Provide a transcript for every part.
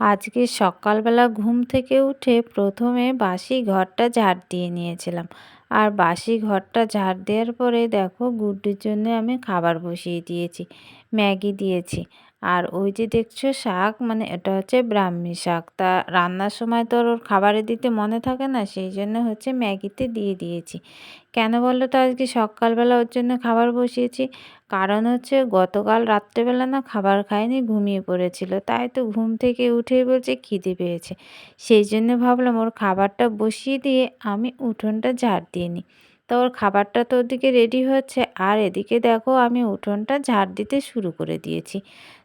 আজকে সকালবেলা ঘুম থেকে উঠে প্রথমে বাসি ঘরটা ঝাড় দিয়ে নিয়েছিলাম। আর বাসি ঘরটা ঝাড় দেওয়ার পরে দেখো গুড্ডুর জন্য আমি খাবার বসিয়ে দিয়েছি, ম্যাগি দিয়েছি। আর ওই যে দেখছ শাক মানে এটা হচ্ছে ব্রাহ্মী শাক। তা রান্নার সময় তো ওর খাবারে দিতে মনে থাকে না, সেই জন্য হচ্ছে ম্যাগিতে দিয়ে দিয়েছি। কেন বলল তো আজকে সকালবেলা ওর জন্য খাবার বসিয়েছি? কারণ হচ্ছে গতকাল রাত্রেবেলা না খাবার খায়নি ঘুমিয়ে পড়েছিল। তাই তো ঘুম থেকে উঠেই বলছে খিদে পেয়েছে। সেই জন্য ভাবলাম ওর খাবারটা বসিয়ে দিয়ে আমি উঠোনটা ঝাড় দিয়ে নিই। তো ওর খাবারটা তো ওদিকে রেডি হচ্ছে, আর এদিকে দেখো আমি উঠোনটা ঝাড় দিতে শুরু করে দিয়েছি।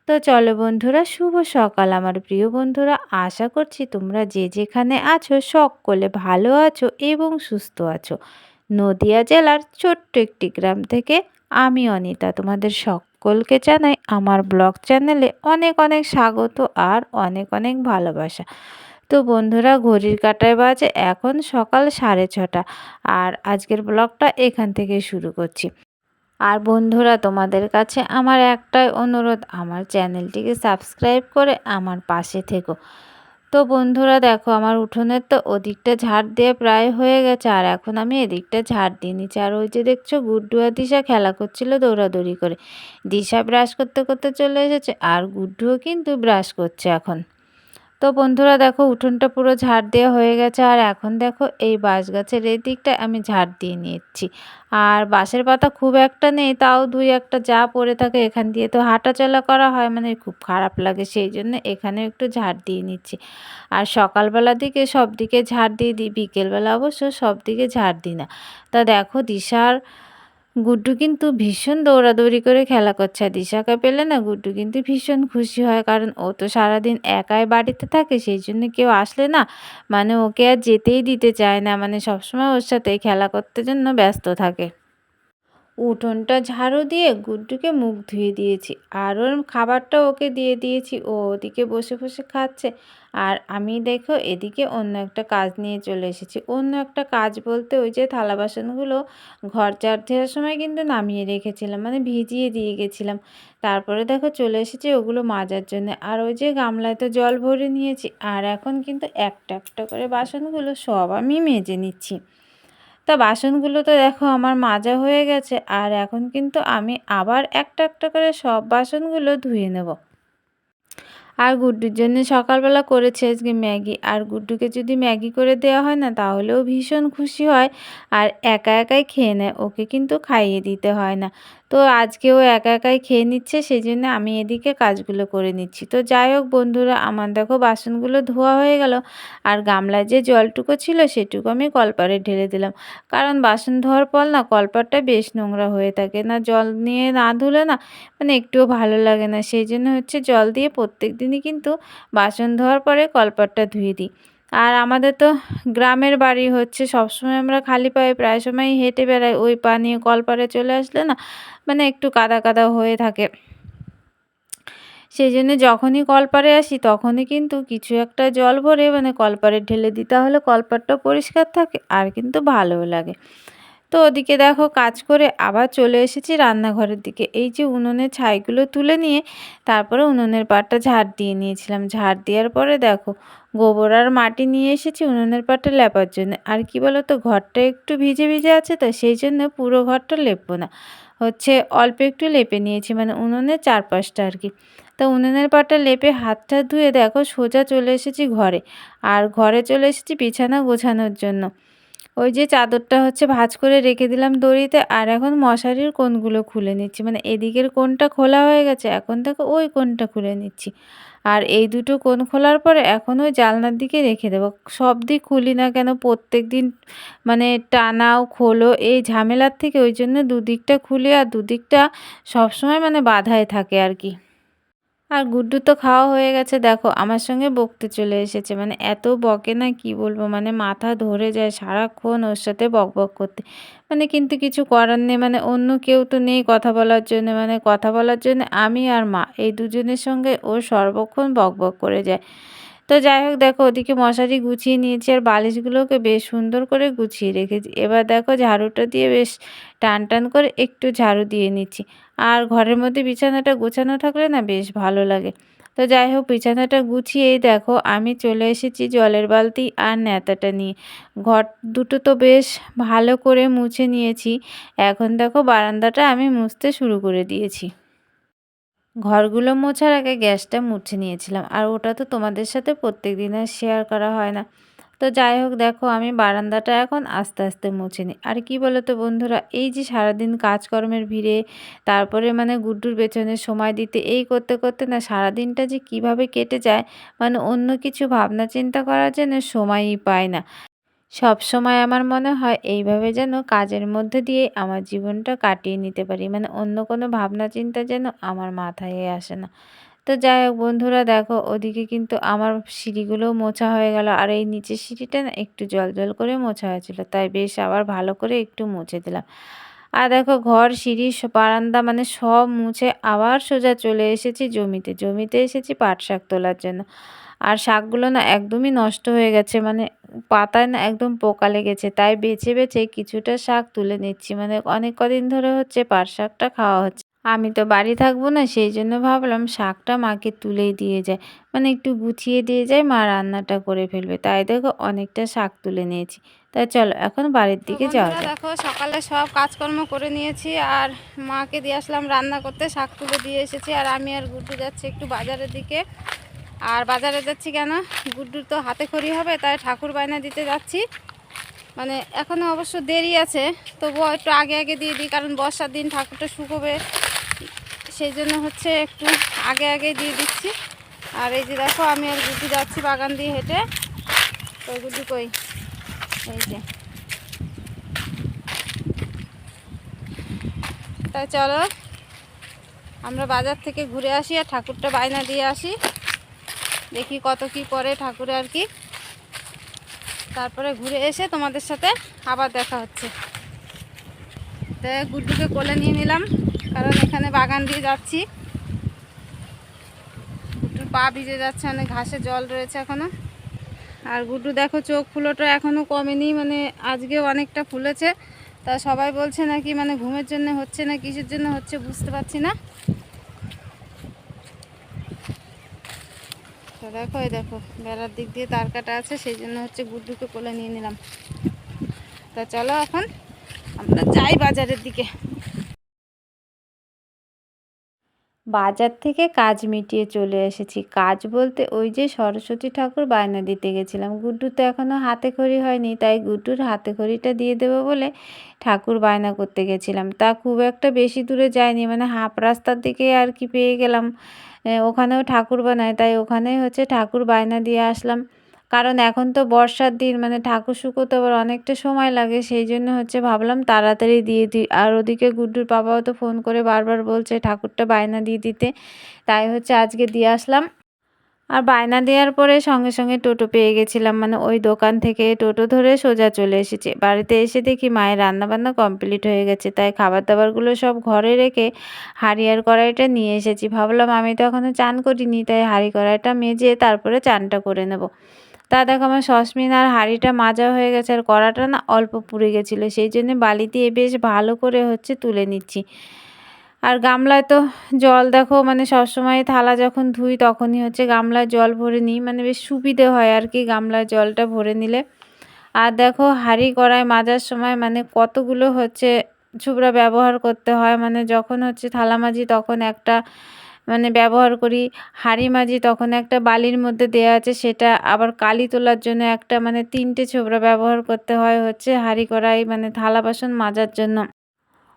তো চলো বন্ধুরা, শুভ সকাল আমার প্রিয় বন্ধুরা। আশা করছি তোমরা যে যেখানে আছো সকলে ভালো আছো এবং সুস্থ আছো। নদিয়া জেলার ছোট্ট একটি গ্রাম থেকে আমি অনিতা তোমাদের সকলকে জানাই আমার ব্লগ চ্যানেলে অনেক অনেক স্বাগত আর অনেক অনেক ভালোবাসা। তো বন্ধুরা, ঘড়ির কাটায় বাজে এখন সকাল সাড়ে ছটা আর আজকের ব্লগটা এখান থেকে শুরু করছি। আর বন্ধুরা, তোমাদের কাছে আমার একটাই অনুরোধ, আমার চ্যানেলটিকে সাবস্ক্রাইব করে আমার পাশে থেকো। তো বন্ধুরা, দেখো, আমার উঠোনের তো ওদিকটা ঝাড় দিয়ে প্রায় হয়ে গেছে, আর এখন আমি এদিকটা ঝাড় দিয়ে নিচ্ছি আর ওই যে দেখছ গুড্ডু আর দিশা খেলা করছিল দৌড়াদৌড়ি করে। দিশা ব্রাশ করতে করতে চলে এসেছে, আর গুড্ডুও কিন্তু ব্রাশ করছে এখন। তো বন্ধুরা দেখো, উঠোনটা পুরো ঝাড় দেওয়া হয়ে গেছে। আর এখন দেখো, এই বাঁশ গাছের এই দিকটা আমি ঝাড় দিয়ে নিচ্ছি। আর বাঁশের পাতা খুব একটা নেই, তাও দুই একটা যা পড়ে থাকে এখান দিয়ে তো হাঁটাচলা করা হয় মানে খুব খারাপ লাগে। সেই জন্য এখানে একটু ঝাড় দিয়ে নিচ্ছি। আর সকালবেলার দিকে সব দিকে ঝাড় দিয়ে দিই, বিকেলবেলা অবশ্য সব দিকে ঝাড় দিই না। তা দেখো, দিশার গুড্ডু কিন্তু ভীষণ দৌড়াদৌড়ি করে খেলা করছে। দিশাকে পেলে না গুড্ডু কিন্তু ভীষণ খুশি হয়, কারণ ও তো সারাদিন একাই বাড়িতে থাকে, সেই জন্য কেউ আসলে না মানে ওকে আর যেতেই দিতে চায় না। মানে সবসময় ওর সাথে খেলা করতে জন্য ব্যস্ত থাকে। উঠোনটা ঝাড়ু দিয়ে গুড্ডুকে মুখ ধুয়ে দিয়েছি। আর ওর খাবারটা ওকে দিয়ে দিয়েছি। ও ওদিকে বসে বসে খাচ্ছে। আর আমি দেখো এদিকে অন্য একটা কাজ নিয়ে চলে এসেছি। অন্য একটা কাজ বলতে ওই যে থালা বাসনগুলো ঘর ঝাড় দেওয়ার সময় কিন্তু নামিয়ে রেখেছিলাম। মানে ভিজিয়ে দিয়ে গেছিলাম। তারপরে দেখো চলে এসেছি ওগুলো মাজার জন্য। আর ওই যে গামলায় তো জল ভরে নিয়েছি। আর এখন কিন্তু একটা একটা করে বাসনগুলো সব আমি মেজে নিচ্ছি। তা বাসনগুলো তো দেখো আমার মাজা হয়ে গেছে, আর এখন কিন্তু আমি আবার একটা একটা করে সব বাসনগুলো ধুয়ে নেব। আর গুড্ডুর জন্য সকালবেলা করেছে আজকে ম্যাগি, আর গুড্ডুকে যদি ম্যাগি করে দেওয়া হয় না তাহলেও ভীষণ খুশি হয়, আর একা একাই খেয়ে নেয়, ওকে কিন্তু খাইয়ে দিতে হয় না। তো আজকে ও একা একাই খেয়ে নিচ্ছে সেই জন্য আমি এদিকে কাজগুলো করে নিচ্ছি। তো যাই হোক বন্ধুরা, আমার দেখো বাসনগুলো ধোয়া হয়ে গেল, আর গামলায় যে জলটুকু ছিল সেটুকু আমি কলপারে ঢেলে দিলাম। কারণ বাসন ধোয়ার পর না কলপারটা বেশ নোংরা হয়ে থাকে না, জল নিয়ে না ধুলে না মানে একটুও ভালো লাগে না। সেই জন্য হচ্ছে জল দিয়ে প্রত্যেক দিনই কিন্তু বাসন ধোয়ার পরে কলপারটা ধুয়ে দিই। আর আমাদের তো গ্রামের বাড়ি হচ্ছে, সবসময় আমরা খালি পায়ে প্রায় সময় হেঁটে বেড়াই, ওই পা নিয়ে কলপারে চলে আসলে না মানে একটু কাদা কাদা হয়ে থাকে। সেই জন্য যখনই কলপারে আসি, তখনই কিন্তু কিছু একটা জল ভরে মানে কলপারে ঢেলে দিই, তাহলে কলপারটা পরিষ্কার থাকে, আর কিন্তু ভালোও লাগে। তো ওদিকে দেখো কাজ করে আবার চলে এসেছি রান্নাঘরের দিকে। এই যে উনুনের ছাইগুলো তুলে নিয়ে তারপরে উনুনের পাটটা ঝাড় দিয়ে নিয়েছিলাম। ঝাড় দেওয়ার পরে দেখো গোবর আর মাটি নিয়ে এসেছি উনুনের পাটটা লেপার জন্য। আর কি বলো তো ঘরটা একটু ভিজে ভিজে আছে তো সেই জন্য পুরো ঘরটা লেপবো না। হচ্ছে অল্প একটু লেপে নিয়েছি মানে উনুনের চারপাশটা আর কি। তো উনুনের পাটা লেপে হাতটা ধুয়ে দেখো সোজা চলে এসেছি ঘরে। আর ঘরে চলে এসেছি বিছানা গোছানোর জন্য। ওই যে চাদরটা হচ্ছে ভাজ করে রেখে দিলাম দড়িতে, আর এখন মশারির কোনগুলো খুলে নিচ্ছি। মানে এদিকের কোনটা খোলা হয়ে গেছে, এখন থেকে ওই কোনটা খুলে নিচ্ছি। আর এই দুটো কোন খোলার পরে এখন ওই জালনার দিকে রেখে দেবো। সব দিক খুলি না কেন, প্রত্যেক দিন মানে টানাও, খোলো, এই ঝামেলার থেকে ওই জন্য দুদিকটা খুলি আর দুদিকটা সবসময় মানে বাধায় থাকে আর কি। আর গুড্ডু তো খাওয়া হয়ে গেছে, দেখো, আমার সঙ্গে বকতে চলে এসেছে। মানে এত বকে না, কি বলব মানে মাথা ধরে যায় সারাক্ষণ ওর সাথে বক বক করতে। মানে কিন্তু কিছু করার নেই মানে অন্য কেউ তো নেই কথা বলার জন্য। মানে কথা বলার জন্য আমি আর মা, এই দুজনের সঙ্গে ও সর্বক্ষণ বক বক করে যায়। তো যাই হোক, দেখো ওদিকে মশারি গুছিয়ে নিয়েছি আর বালিশগুলোকে বেশ সুন্দর করে গুছিয়ে রেখেছি। এবার দেখো ঝাড়ুটা দিয়ে বেশ টান টান করে একটু ঝাড়ু দিয়ে নিচ্ছি। আর ঘরের মধ্যে বিছানাটা গোছানো থাকলে না বেশ ভালো লাগে। তো যাই হোক, বিছানাটা গুছিয়েই দেখো আমি চলে এসেছি জলের বালতি আর ন্যাতাটা নিয়ে। ঘর দুটো তো বেশ ভালো করে মুছে নিয়েছি। এখন দেখো বারান্দাটা আমি মুছতে শুরু করে দিয়েছি। ঘরগুলো মোছার আগে গ্যাসটা মুছে নিয়েছিলাম, আর ওটা তো তোমাদের সাথে প্রত্যেক দিন আর শেয়ার করা হয় না। তো যাই হোক, দেখো আমি বারান্দাটা এখন আস্তে আস্তে মুছে নিই। আর কি বলো তো বন্ধুরা, এই যে সারাদিন কাজকর্মের ভিড়ে, তারপরে মানে গুড্ডুর পেছনে সময় দিতে, এই করতে করতে না সারাদিনটা যে কীভাবে কেটে যায় মানে অন্য কিছু ভাবনা চিন্তা করার জন্য সময়ই পায় না। সব সময় আমার মনে হয় এইভাবে যেন কাজের মধ্যে দিয়ে আমার জীবনটা কাটিয়ে নিতে পারি। মানে অন্য কোনো ভাবনা, চিন্তা যেন আমার মাথায় আসে না। তো যাই হোক বন্ধুরা, দেখো ওদিকে কিন্তু আমার সিঁড়িগুলোও মোছা হয়ে গেল। আর এই নিচের সিঁড়িটা না একটু জল জল করে মোছা হয়েছিল। তাই বেশ আবার ভালো করে একটু মুছে দিলাম। আর দেখো ঘর, সিঁড়ি বারান্দা মানে সব মুছে আবার সোজা চলে এসেছি জমিতে। জমিতে এসেছি পাট শাক তোলার জন্য। আর শাকগুলো না একদমই নষ্ট হয়ে গেছে মানে পাতায় না একদম পোকা লেগেছে তাই বেছে বেছে কিছুটা শাক তুলে নিচ্ছি মানে অনেক কদিন ধরে হচ্ছে পাট শাকটা খাওয়া হচ্ছে। আমি তো বাড়ি থাকব না সেই জন্য ভাবলাম শাকটা মাকে তুলেই দিয়ে যায় মানে একটু গুছিয়ে দিয়ে যায় মা রান্নাটা করে ফেলবে তাই দেখো অনেকটা শাক তুলে নিয়েছি। তাই চলো এখন বাড়ির দিকে যাওয়া দেখো সকালে সব কাজকর্ম করে নিয়েছি আর মাকে দিয়ে আসলাম রান্না করতে শাক তুলে দিয়ে এসেছি আর আমি আর গুড্ডু যাচ্ছি একটু বাজারের দিকে। আর বাজারে যাচ্ছি কেন? গুড্ডুর তো হাতে খড়ি হবে, তাই ঠাকুর বায়না দিতে যাচ্ছি। মানে এখনও অবশ্য দেরি আছে, তবুও একটু আগে আগে দিয়ে দিই, কারণ বর্ষার দিন ঠাকুরটা শুকোবে। সেই জন্য হচ্ছে একটু আগে আগে দিয়ে দিচ্ছি। আর এই যে দেখো, আমি আর গুড্ডু যাচ্ছি বাগান দিয়ে হেঁটে। ওই গুড্ডু, কই? এই যে। তাই চলো, আমরা বাজার থেকে ঘুরে আসি আর ঠাকুরটা বায়না দিয়ে আসি। দেখি কত কি করে ঠাকুরে আর কি। তারপরে ঘুরে এসে তোমাদের সাথে আবার দেখা হচ্ছে। তো গুড্ডুকে কোলে নিয়ে নিলাম, কারণ এখানে বাগান দিয়ে যাচ্ছি। গুড্ডুর পা ভিজে যাচ্ছে, অনেক ঘাসে জল রয়েছে এখনও। আর গুড্ডু দেখো চোখ ফুলোটা এখনও কমেনি মানে আজকে অনেকটা ফুলেছে। তা সবাই বলছে নাকি মানে ঘুমের জন্য হচ্ছে না, কিসের জন্য হচ্ছে বুঝতে পারছি না। তো দেখো, এই দেখো, বেড়ার দিক দিয়ে তার কাটা আছে, সেই জন্য হচ্ছে গুড্ডুকে কোলে নিয়ে নিলাম। তা চলো এখন, আমরা যাই বাজারের দিকে। বাজার থেকে কাজ মিটিয়ে চলে এসেছি। কাজ বলতে ওই যে সরস্বতী ঠাকুর বায়না দিতে গেছিলাম। গুড্ডু তো এখনও হাতে খড়ি হয়নি, তাই গুড্ডুর হাতে খড়িটা দিয়ে দেবো বলে ঠাকুর বায়না করতে গেছিলাম। তা খুব একটা বেশি দূরে যায়নি মানে হাফ রাস্তার দিকে আর কি পেয়ে গেলাম। ওখানেও ঠাকুর বানায়, তাই ওখানেই হচ্ছে ঠাকুর বায়না দিয়ে আসলাম। কারণ এখন তো বর্ষার দিন মানে ঠাকুর শুকোতে আবার অনেকটা সময় লাগে, সেই জন্য হচ্ছে ভাবলাম তাড়াতাড়ি দিয়ে দিই। আর ওদিকে গুড্ডুর বাবাও তো ফোন করে বারবার বলছে ঠাকুরটা বায়না দিয়ে দিতে। তাই হচ্ছে আজকে দিয়ে আসলাম। আর বায়না দেওয়ার পরে সঙ্গে সঙ্গে টোটো পেয়ে গেছিলাম। মানে ওই দোকান থেকে টোটো ধরে সোজা চলে এসেছে। বাড়িতে এসে দেখি মায়ের রান্নাবান্না কমপ্লিট হয়ে গেছে। তাই খাবার দাবারগুলো সব ঘরে রেখে হাঁড়ি আর কড়াইটা নিয়ে এসেছি। ভাবলাম আমি তো এখনও চান করিনি, তাই হাঁড়ি কড়াইটা মেজে তারপরে চানটা করে নেব। তা দেখো আমার সসমিন আর হাঁড়িটা মাজা হয়ে গেছে আর কড়াটা না অল্প পুড়ে গেছিল। সেই জন্য বালি দিয়ে বেশ ভালো করে হচ্ছে তুলে নিচ্ছি। আর গামলায় তো জল দেখো মানে সবসময় থালা যখন ধুই তখনই হচ্ছে গামলায় জল ভরে নিই মানে বেশ সুবিধে হয় আর কি গামলায় জলটা ভরে নিলে। আর দেখো হাঁড়ি কড়াই মাজার সময় মানে কতগুলো হচ্ছে ছুবড়া ব্যবহার করতে হয় মানে যখন হচ্ছে থালা মাজি তখন একটা মানে ব্যবহার করি, হাঁড়ি মাজি তখন একটা বালির মধ্যে দেওয়া আছে, সেটা আবার কালি তোলার জন্য একটা মানে তিনটে ছোবড়া ব্যবহার করতে হয় হচ্ছে হাঁড়ি কড়াই মানে থালা বাসন মাজার জন্য।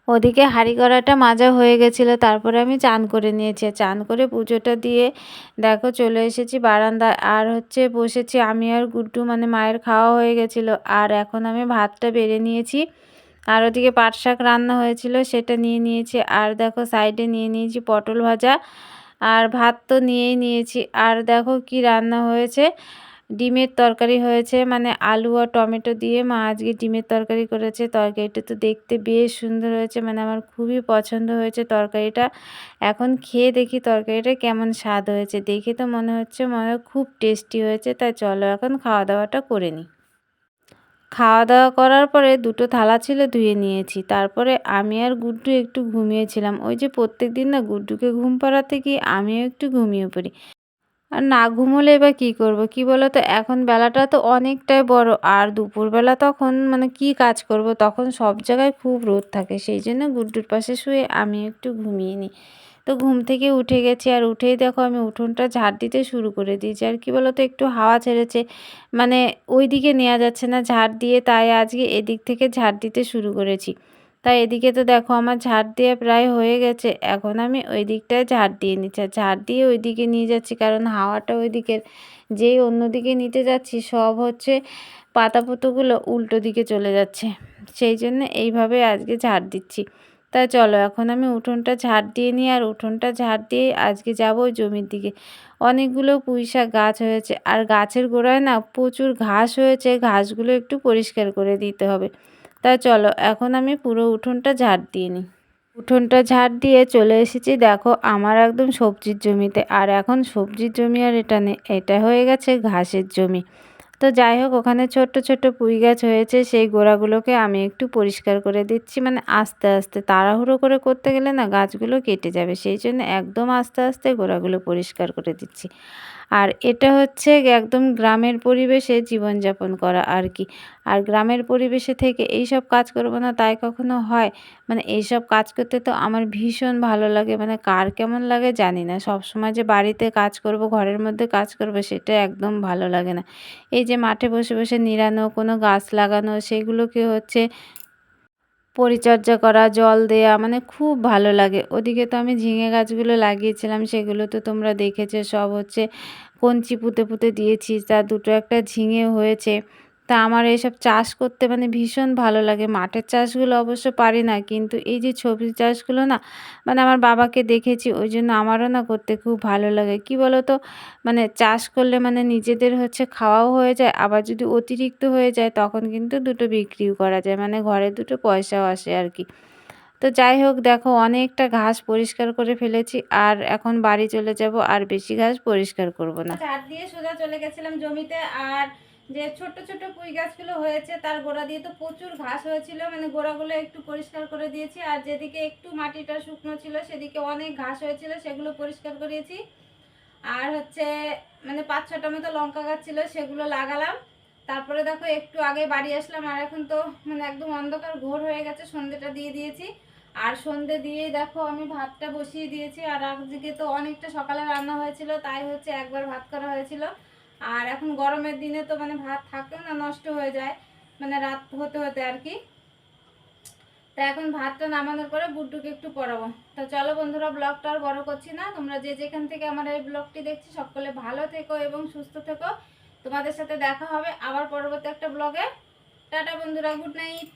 ওদিকে হাঁড়ি কড়াটা মাজা হয়ে গেছিল, তারপরে আমি চান করে নিয়েছি। চান করে পুজোটা দিয়ে দেখো চলে এসেছি বারান্দায়। আর হচ্ছে বসেছি, আমি আর গুড্ডু মানে মায়ের খাওয়া হয়ে গেছিল। আর এখন আমি ভাতটা বেড়ে নিয়েছি। আর ওদিকে পাট শাক রান্না হয়েছিল, সেটা নিয়ে নিয়েছি। আর দেখো সাইডে নিয়ে নিয়েছি পটল ভাজা। আর ভাত তো নিয়েই নিয়েছি। আর দেখো কি রান্না হয়েছে। ডিমের তরকারি হয়েছে মানে আলু আর টমেটো দিয়ে। মা আজকে ডিমের তরকারি করেছে, তরকারিটা তো দেখতে বেশ সুন্দর হয়েছে মানে আমার খুবই পছন্দ হয়েছে তরকারিটা। এখন খেয়ে দেখি তরকারিটা কেমন স্বাদ হয়েছে। দেখে তো মনে হচ্ছে মনে খুব টেস্টি হয়েছে, তাই চলো এখন খাওয়া দাওয়াটা করে নিই। খাওয়া দাওয়া করার পরে দুটো থালা ছিল ধুয়ে নিয়েছি, তারপরে আমি আর গুড্ডু একটু ঘুমিয়েছিলাম। ওই যে প্রত্যেক দিন না গুড্ডুকে ঘুম পাড়াতে গিয়ে আমিও একটু ঘুমিয়ে পড়ি। আর না ঘুমোলে বা কী করব? কি বলো তো এখন বেলাটা তো অনেকটাই বড়। আর দুপুরবেলা তখন মানে কি কাজ করব? তখন সব জায়গায় খুব রোদ থাকে। সেই জন্য গুড্ডুর পাশে শুয়ে আমি একটু ঘুমিয়ে নিই। তো ঘুম থেকে উঠে গেছি। আর উঠেই দেখো আমি উঠোনটা ঝাড় দিতে শুরু করে দিয়েছি। আর কি বলো তো একটু হাওয়া ছেড়েছে। মানে ওই দিকে নেওয়া যাচ্ছে না ঝাড় দিয়ে। তাই আজকে এদিক থেকে ঝাড় দিতে শুরু করেছি। তাই এদিকে তো দেখো আমার ঝাড় দিয়ে প্রায় হয়ে গেছে। এখন আমি ওই দিকটায় ঝাড় দিয়ে নিচ্ছি। ঝাড় দিয়ে ওই দিকে নিয়ে যাচ্ছি কারণ হাওয়াটা ওই দিকের যেই অন্যদিকে নিতে যাচ্ছি সব হচ্ছে পাতা পুতোগুলো উল্টো দিকে চলে যাচ্ছে। সেই জন্য এইভাবে আজকে ঝাড় দিচ্ছি। তাই চলো এখন আমি উঠোনটা ঝাড় দিয়ে নিই আর উঠোনটা ঝাড় দিয়ে আজকে যাব জমির দিকে। অনেকগুলো পুঁই শাক গাছ হয়েছে। আর গাছের গোড়ায় না প্রচুর ঘাস হয়েছে। ঘাসগুলো একটু পরিষ্কার করে দিতে হবে। তাই চলো, এখন আমি পুরো উঠোনটা ঝাড় দিয়ে নিই। উঠোনটা ঝাড় দিয়ে চলে এসেছি, দেখো আমার একদম সবজির জমিতে। আর এখন সবজির জমি আর এটা নেই, এটা হয়ে গেছে ঘাসের জমি। তো যাই হোক, ওখানে ছোট্ট ছোট্ট পুঁই গাছ হয়েছে, সেই গোড়াগুলোকে আমি একটু পরিষ্কার করে দিচ্ছি। মানে আস্তে আস্তে, তাড়াহুড়ো করে করতে গেলে না গাছগুলো কেটে যাবে, সেই জন্য একদম আস্তে আস্তে গোড়াগুলো পরিষ্কার করে দিচ্ছি। আর এটা হচ্ছে একদম গ্রামের পরিবেশে জীবনযাপন করা আর কি। আর গ্রামের পরিবেশে থেকে এই সব কাজ করব না তাই কখনো হয়। মানে এইসব কাজ করতে তো আমার ভীষণ ভালো লাগে। মানে কার কেমন লাগে জানি না। সব সময় যে বাড়িতে কাজ করব, ঘরের মধ্যে কাজ করব সেটা একদম ভালো লাগে না। এই যে মাঠে বসে বসে নিরানো কোনো গাছ লাগানো, সেগুলোকে হচ্ছে পরিচর্যা করা, জল দেয়া মানে খুব ভালো লাগে। ওদিকে তো আমি ঝিঙে গাছগুলো লাগিয়েছিলাম, সেগুলো তো তোমরা দেখেছ, সব হচ্ছে কঞ্চি পুঁতে পুঁতে দিয়েছি, তা দুটো একটা ঝিঙে হয়েছে। তা আমার এইসব চাষ করতে মানে ভীষণ ভালো লাগে। মাঠের চাষগুলো অবশ্য পারি না, কিন্তু এই যে সবজি চাষগুলো না মানে আমার বাবাকে দেখেছি, ওই জন্য আমারও না করতে খুব ভালো লাগে। কি বলো তো মানে চাষ করলে মানে নিজেদের হচ্ছে খাওয়াও হয়ে যায়, আবার যদি অতিরিক্ত হয়ে যায় তখন কিন্তু দুটো বিক্রিও করা যায় মানে ঘরে দুটো পয়সাও আসে আর কি। তো যাই হোক, দেখো অনেকটা ঘাস পরিষ্কার করে ফেলেছি, আর এখন বাড়ি চলে যাব, আর বেশি ঘাস পরিষ্কার করব না। চার দিয়ে সোজা চলে গেছিলাম জমিতে, আর যে ছোট ছোট পুঁই গাছগুলো হয়েছে, তার গোড়া দিয়ে তো প্রচুর ঘাস হয়েছিল মানে গোড়াগুলো একটু পরিষ্কার করে দিয়েছি। আর যেদিকে একটু মাটিটা শুকনো ছিল, সেদিকে অনেক ঘাস হয়েছিল, সেগুলো পরিষ্কার করিয়েছি আর হচ্ছে মানে পাঁচ ছটা মতো লঙ্কা গাছ ছিল, সেগুলো লাগালাম। তারপরে দেখো, একটু আগে বাড়ি আসলাম, আর এখন তো মানে একদম অন্ধকার, ঘোর হয়ে গেছে সন্ধ্যেটা দিয়ে দিয়েছি। আর সন্ধে দিয়ে দেখো, আমি ভাতটা বসিয়ে দিয়েছি। আর আজকে তো অনেকটা সকালে রান্না হয়েছিল, তাই হচ্ছে একবার ভাত করা হয়েছিল। আর এখন গরমের দিনে তো মানে ভাত থাকেও না, নষ্ট হয়ে যায়। মানে রাত হতে হতে আর কি। তা এখন ভাতটা নামানোর পরে গুড্ডুকে একটু পড়াবো। তো চলো বন্ধুরা, ব্লগটা আর বড় করছি না। তোমরা যে যেখান থেকে আমার এই ব্লগটি দেখছি, সকলে ভালো থেকো এবং সুস্থ থেকো। তোমাদের সাথে দেখা হবে আবার পরবর্তী একটা ব্লগে। টাটা বন্ধুরা, গুড নাইট।